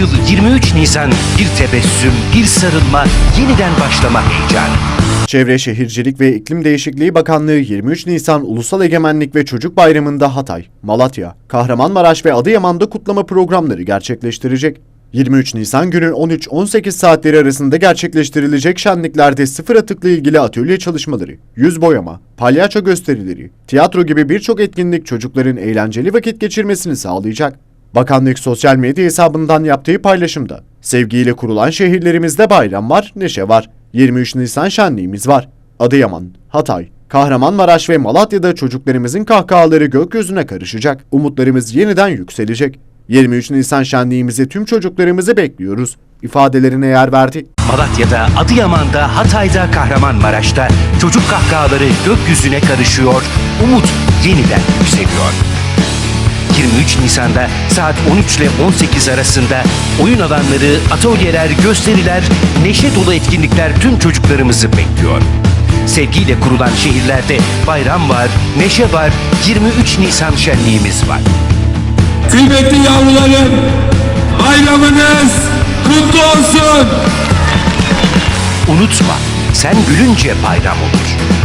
yıl 23 Nisan bir tebessüm, bir sarılma, yeniden başlama heyecanı. Çevre Şehircilik ve İklim Değişikliği Bakanlığı 23 Nisan Ulusal Egemenlik ve Çocuk Bayramı'nda Hatay, Malatya, Kahramanmaraş ve Adıyaman'da kutlama programları gerçekleştirecek. 23 Nisan günü 13-18 saatleri arasında gerçekleştirilecek şenliklerde sıfır atıkla ilgili atölye çalışmaları, yüz boyama, palyaço gösterileri, tiyatro gibi birçok etkinlik çocukların eğlenceli vakit geçirmesini sağlayacak. Bakanlık sosyal medya hesabından yaptığı paylaşımda, sevgiyle kurulan şehirlerimizde bayram var, neşe var. 23 Nisan şenliğimiz var. Adıyaman, Hatay, Kahramanmaraş ve Malatya'da çocuklarımızın kahkahaları gökyüzüne karışacak. Umutlarımız yeniden yükselecek. 23 Nisan şenliğimizi tüm çocuklarımızı bekliyoruz ifadelerine yer verdi. Malatya'da, Adıyaman'da, Hatay'da, Kahramanmaraş'ta çocuk kahkahaları gökyüzüne karışıyor, umut yeniden yükseliyor. 23 Nisan'da saat 13 ile 18 arasında oyun alanları, atölyeler, gösteriler, neşe dolu etkinlikler tüm çocuklarımızı bekliyor. Sevgiyle kurulan şehirlerde bayram var, neşe var, 23 Nisan şenliğimiz var. Kıymetli yavrularım, bayramınız kutlu olsun. Unutma, sen gülünce bayram olur.